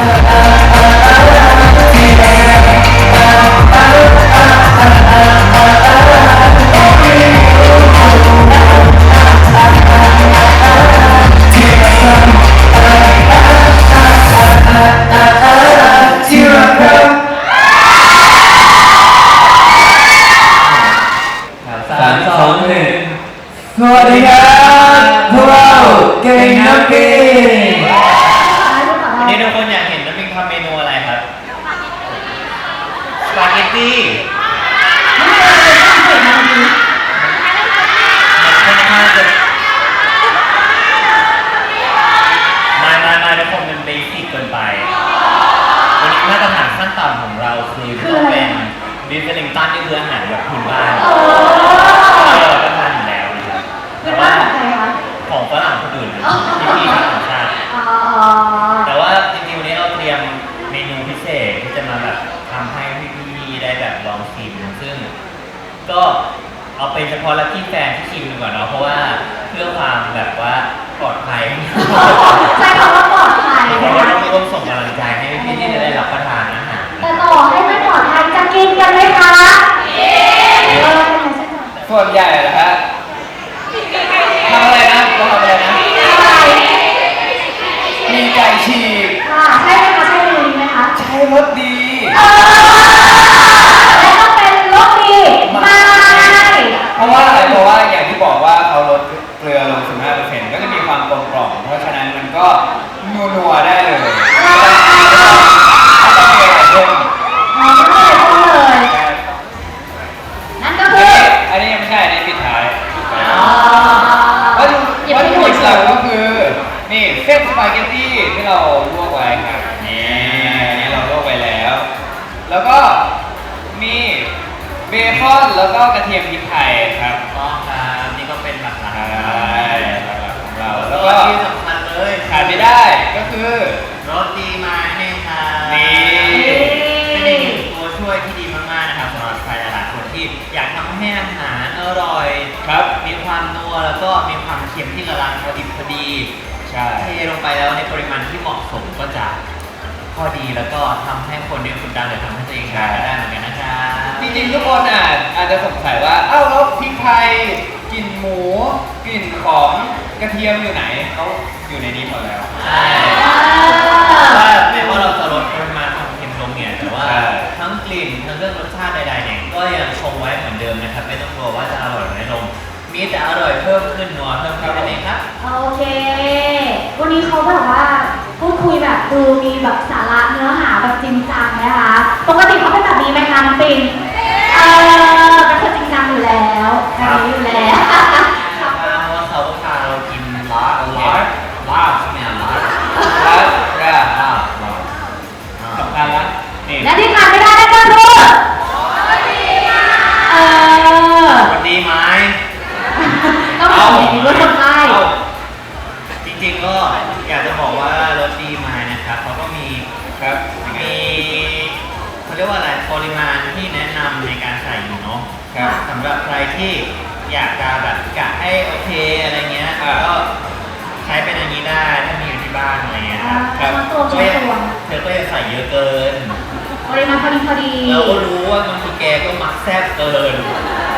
ที่ ตตี้มันค่อนข้างจะมามามาทุกคนมันเบสิกเกินไป วันนี้มาตรฐานขั้นต่ำของเราคือต้องเป็นบิฟเฟลิงตันนี่คืออาหารแบบพื้นบ้านเราก็ทานอยู่แล้วนะครับแต่ว่าของฝรั่งคนอื่นที่พี่ทำของชาติ แต่ว่าจริงๆวันนี้เราเตรียมเมนูพิเศษที่จะมาแบบทำให้พี่ๆได้แบบลองชิม ซึ่งก็เอาเป็นเฉพาะลัคกี้แฟนที่ชิมดีกว่าเนาะเพราะว่าเพื่อความแบบว่าปลอดภัยใช้คำว่าปลอดภัยเพนะราะว่าคะต้องร่วมส่งกำลังใจให้พี่ๆที่จะได้รับประทานอาหารแต่ต่อให้ไม่ปลอดภัยจะกินกันไหมคะกินเออเป็นไงใช่ไหมส่วนใหญ่นะฮะทำอะไรนะเราทำอะไรนะอะไรมีไก่ฉีกค่ะใช่ไหมคะใช่เมนูนี้ไหมคะใช้รสดี มีเบคอนแล้วก็กระเทียมพริกไทยครับก็ครับนี่ก็เป็นหลักๆใช่ของเราหลักๆของเราแล้แล้ววก็ก็ที่สำคัญเลยขาดไม่ได้ก็คือ รสดีมาให้ค่ะนี่ เป็นอีกหนึ่งตัวช่วยที่ดีมากๆนะครับสำหรับใครหลายๆคนที่อยากทำให้อาหารอร่อย ครับมีความนัวแล้วก็มีความเค็มที่กำลังพอดิบพอดีใช่ เทลงไปแล้วในปริมาณที่เหมาะสมก็จะพอดีแล้วก็ทำให้คนได้คุณดังหรือทำให้ตัวเองได้ก็ได้เหมือนกันนะค รับจริงๆทุกคนอาจอาจจะสงสัยว่า เอ้าแล้วพริกไทยกลิ่นหมูกลิ่นของกระเทียมอยู่ไหนเขาอยู่ในนี้หมดแล้ว ใช่ว่าไม่ว่าเราจะลดปริมาณความเค็มลงเนี่ยแต่ว่าใช่ ทั้งกลิ่นทั้งเรื่องรสชาติใดๆเนี่ยก็ยังคงไว้เหมือนเดิมนะครับไม่ต้องกลัวว่าจะอร่อยน้อยลงมีแต่อร่อยเพิ่มขึ้นนัวเพิ่มขึ้นนั่นเองครับ โอเค วันนี้เขาแบบว่าพูดคุยแบบดูมีแบบสาระเนื้อหาแบบจริงจังนะคะ ปกติเขาเป็นแบบนี้ไหมคะน้องปิน เป็นคนจริงจังอยู่แล้วแบบนี้อยู่แล้ว ว่าเขาพาเรากินลาลาลาบใช่ไหมอะลาบแล้วก็ลาบลาบอ่าสำคัญละนี่และที่ขาดไม่ได้นั่นก็คือเออสวัสดีไหมต้องบอกอย่างนี้ว่าคนไข้จริงๆก็อยากจะบอกว่ารสดีมานะครับเขาก็มีครับมีเขาเรียกว่าอะไรปริมาณ ครับสำหรับใครที่อยากจะแบบกะให้โอเคอะไรเงี้ยอ่า ก็ใช้เป็นอันนี้ได้ถ้ามีอยู่ที่บ้านอะไรเงี้ยครับอ่ามาตวงก็มาอย่าตวงเธอก็อย่าใส่เยอะเกิน ปริมาณพอดีพอดีเราก็รู้ว่าบางทีแกก็มักแซ่บเกิน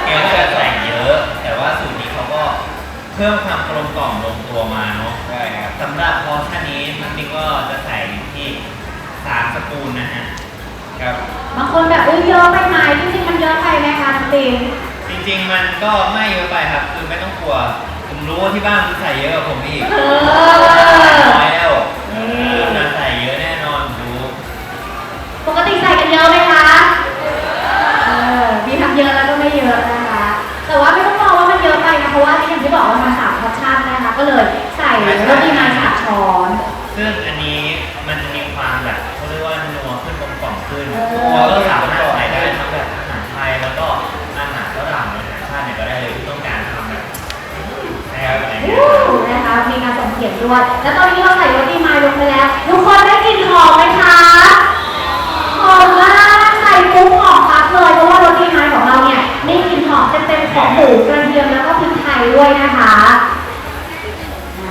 แกก็จะใส่เยอะ แต่ว่าสูตรนี้เขาก็เพิ่มความกลมกล่อมลงตัวมาเนาะใช่ครับสำหรับพอร์ชั่นนี้มันนี่ก็จะใส่อยู่ที่สามสปูนนะฮะ ครับ บางคนแบบอุ้ยเยอะไปไหมจริงๆมันเยอะไปไหมคะน้องปินจริงๆมันก็ไม่เยอะไปครับ คือไม่ต้องกลัว ผมรู้ว่าที่บ้านคุณใส่เยอะกว่าผมอีกเออ น้อยแล้วนี่น่าใส่เยอะแน่นอนรู้ ปกติใส่กันเยอะไหมคะ เออ มีทั้งเยอะแล้วก็ไม่เยอะนะคะ แต่ว่าไม่ต้องมองว่ามันเยอะไปนะ เพราะว่าอย่างที่บอกว่ามันสามพอร์ชั่นนะคะ ก็เลยใส่โรตีมาสามช้อน ซึ่งอันนี้ เราก็สามารถขายได้ทั้งแบบอาหารไทยแล้วก็อาหารฝรั่งอาหารชาติก็ได้เลยที่ต้องการทำแบบแบบนี้นะคะมีงานส่งเสียงด้วย แล้วตอนนี้เราใส่โรตีมาลงไปแล้ว ทุกคนได้กลิ่นหอมไหมคะ หอมมากใส่ปุ๊บหอมปั๊บเลย เพราะว่าโรตีมาของเราเนี่ยมีกลิ่นหอมเต็มๆของหมูกระเทียมแล้วก็พริกไทยด้วยนะคะ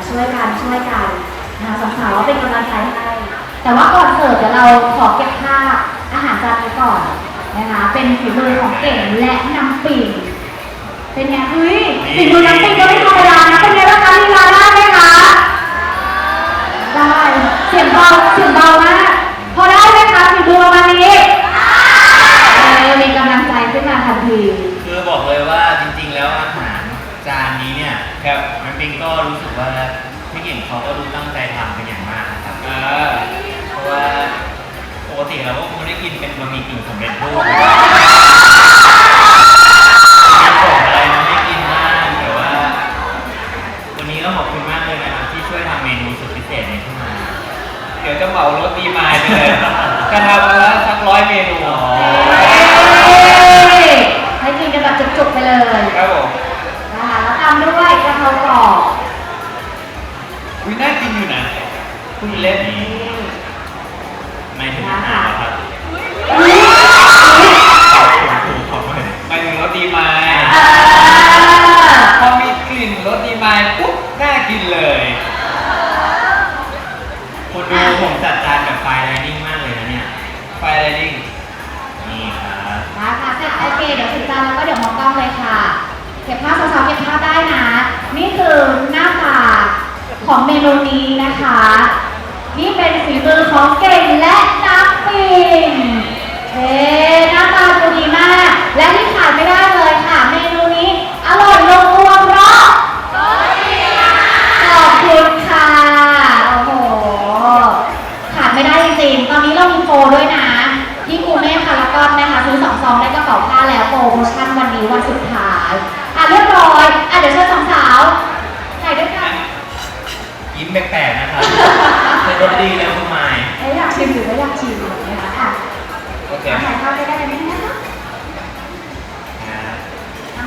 ช่วยกันช่วยกันนะสาวๆเป็นกำลังใจให้ แต่ว่าก่อนเสิร์ฟเดี๋ยวเราขอเก็บภาพ หารจานนี้ก่อนนะคะ เป็นฝีมือของเก่งและน้ำปิ่งเป็นไงเฮ้ยฝีมือน้ำปิ่งก็ไม่ธรรมดานะเป็นไงบ้างคะลีลาได้ไหมคะได้เสียงเบาเสียงเบามากพอได้ไหมคะฝีมือประมาณนี้เออมีกำลังใจขึ้นมาทันทีคือบอกเลยว่าจริงๆ แล้วอาหารจานนี้เนี่ยครับน้ำปิ่งก็รู้สึกว่าพี่เก่งเขาก็รู้ตั้งใจทำารถดีมายไปเลยจะทำวันละสักร้อยเมนู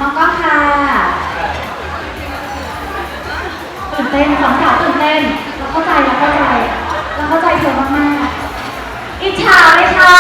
้องก้องค่ะตื่นเต้นสองสาวตื่นเต้นเราเข้าใจเราเข้าใจเราเข้าใจเธอมากๆอิจฉาไหมคะ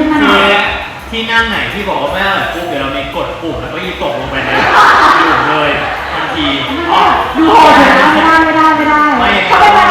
ขึ้นมาหน่อย ที่นั่งไหนที่บอกว่าไม่อร่อยปุ๊บเดี๋ยวเรามีกดปุ่มแล้วก็ยีตกลงไปในหลุมเลยทันทีอ๋อโอ้โหไม่ได้ไม่ได้ไม่ได้ไม่ได้